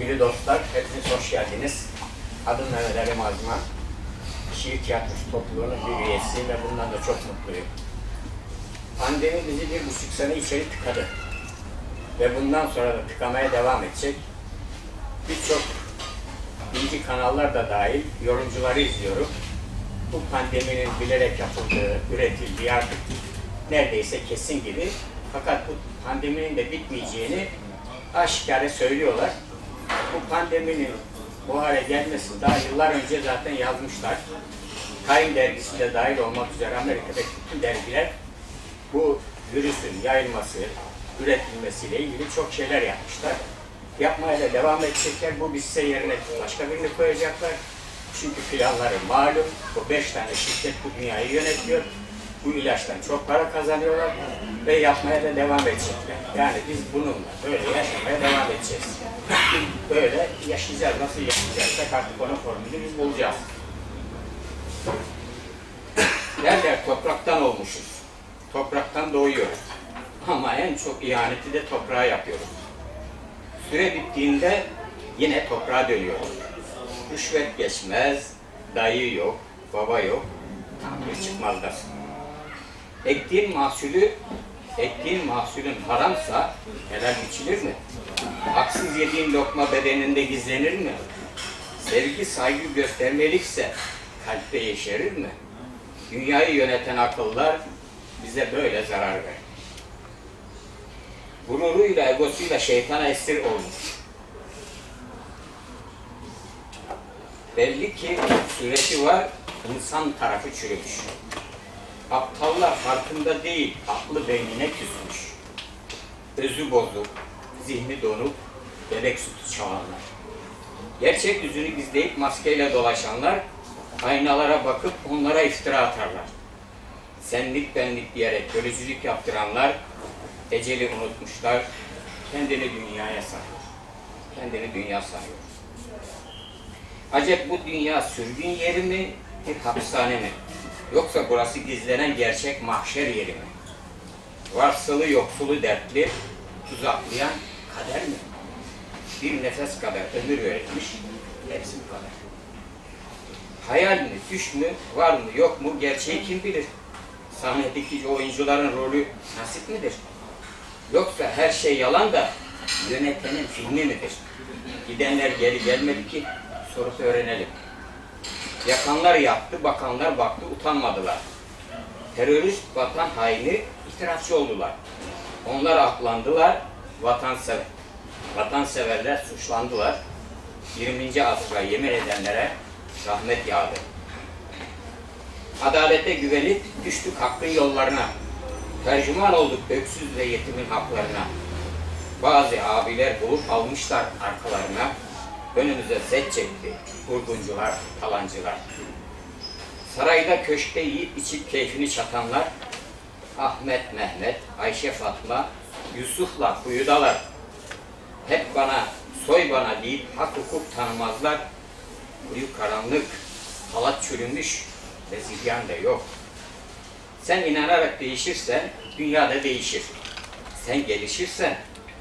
Değerli dostlar, hepiniz hoş geldiniz. Adım Mehmet Ali Mazman. Şiir Tiyatrosu topluluğunun bir üyesi ve bundan da çok mutluyum. Pandemi bizi bir buçuk sene içeri tıkadı. Ve bundan sonra da tıkamaya devam edecek. Birçok bilgi kanallar da dahil yorumcuları izliyorum. Bu pandeminin bilerek yapıldığı, üretildiği artık neredeyse kesin gibi. Fakat bu pandeminin de bitmeyeceğini aşikare söylüyorlar. Bu pandeminin bu hale gelmesini daha yıllar önce zaten yazmışlar. Time dergisi de dahil olmak üzere Amerika'daki bütün dergiler bu virüsün yayılması, üretilmesiyle ilgili çok şeyler yapmışlar. Yapmaya da devam edecekler. Bu bitse yerine başka birini koyacaklar. Çünkü planları malum. Bu beş tane şirket bu dünyayı yönetiyor. Bu ilaçtan çok para kazanıyorlar ve yapmaya da devam edecekler. Yani biz bununla böyle yaşamaya devam edeceğiz. Böyle yaşayacağız. Nasıl yaşayacaksak artık onun formülünü biz bulacağız. Derler topraktan olmuşuz. Topraktan doğuyoruz. Ama en çok ihaneti de toprağa yapıyoruz. Süre bittiğinde yine toprağa dönüyoruz. Rüşvet geçmez, dayı yok, baba yok, tamir çıkmazdasın. Ektiğin mahsulü, ektiğin mahsulün haramsa helal biçilir mi? Haksız yediğin lokma bedeninde gizlenir mi? Sevgi saygı göstermelikse kalpte yeşerir mi? Dünyayı yöneten akıllar bize böyle zarar verir. Gururuyla, egosuyla şeytana esir olmuş. Belli ki süreci var, insan tarafı çürümüş. Aptallar farkında değil, aklı beynine küsmüş. Özü bozuk, zihni donup, bebek sütü çalanlar. Gerçek yüzünü gizleyip maskeyle dolaşanlar, aynalara bakıp onlara iftira atarlar. Senlik benlik diyerek görücülük yaptıranlar, eceli unutmuşlar, kendini dünyaya sarıyor. Kendini dünya sanıyor. Acep bu dünya sürgün yeri mi, bir hapishane mi? Yoksa burası gizlenen gerçek mahşer yeri mi? Varsılı yoksulu dertli, tuzaklayan kader mi? Bir nefes kadar ömür verilmiş, hepsi bu kadar. Hayal mi, düş mü, var mı, yok mu, gerçeği kim bilir? Sahnedeki oyuncuların rolü nasip midir? Yoksa her şey yalan da yönetenin filmi midir? Gidenler geri gelmedi ki sorup öğrenelim. Yakanlar yaptı, bakanlar baktı, utanmadılar. Terörist vatan haini itirafçı oldular. Onlar aklandılar, vatansever, vatanseverler suçlandılar. 20. asra yemin edenlere rahmet yağdı. Adalete güvenip düştük hakkın yollarına. Tercüman olduk öksüz ve yetimin haklarına. Bazı abiler bulup almışlar arkalarına. Önümüze set çekti vurguncular, talancılar. Sarayda köşkte yiyip içip keyfini çatanlar, Ahmet, Mehmet, Ayşe Fatma, Yusuf'la kuyudalar. Hep bana, soy bana deyip hak hukuk tanımazlar. Kuyu karanlık, halat çürümüş ve zihyan da yok. Sen inanarak değişirsen dünya da değişir. Sen gelişirsen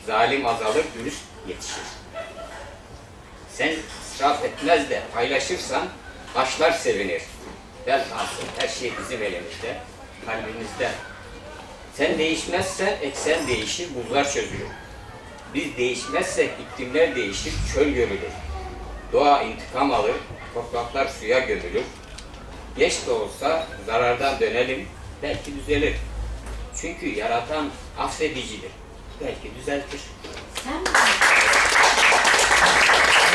zalim azalır, dürüst yetişir. Sen israf etmez de paylaşırsan taşlar sevinir. Velhasıl her şey bizim elimizde, kalbimizde. Sen değişmezsen eksen değişir, buzlar çözülür. Biz değişmezsek iklimler değişir, çöl görülür. Doğa intikam alır, topraklar suya gömülür. Geç de olsa zarardan dönelim, belki düzelir. Çünkü yaratan affedicidir. Belki düzeltir. Sen mi?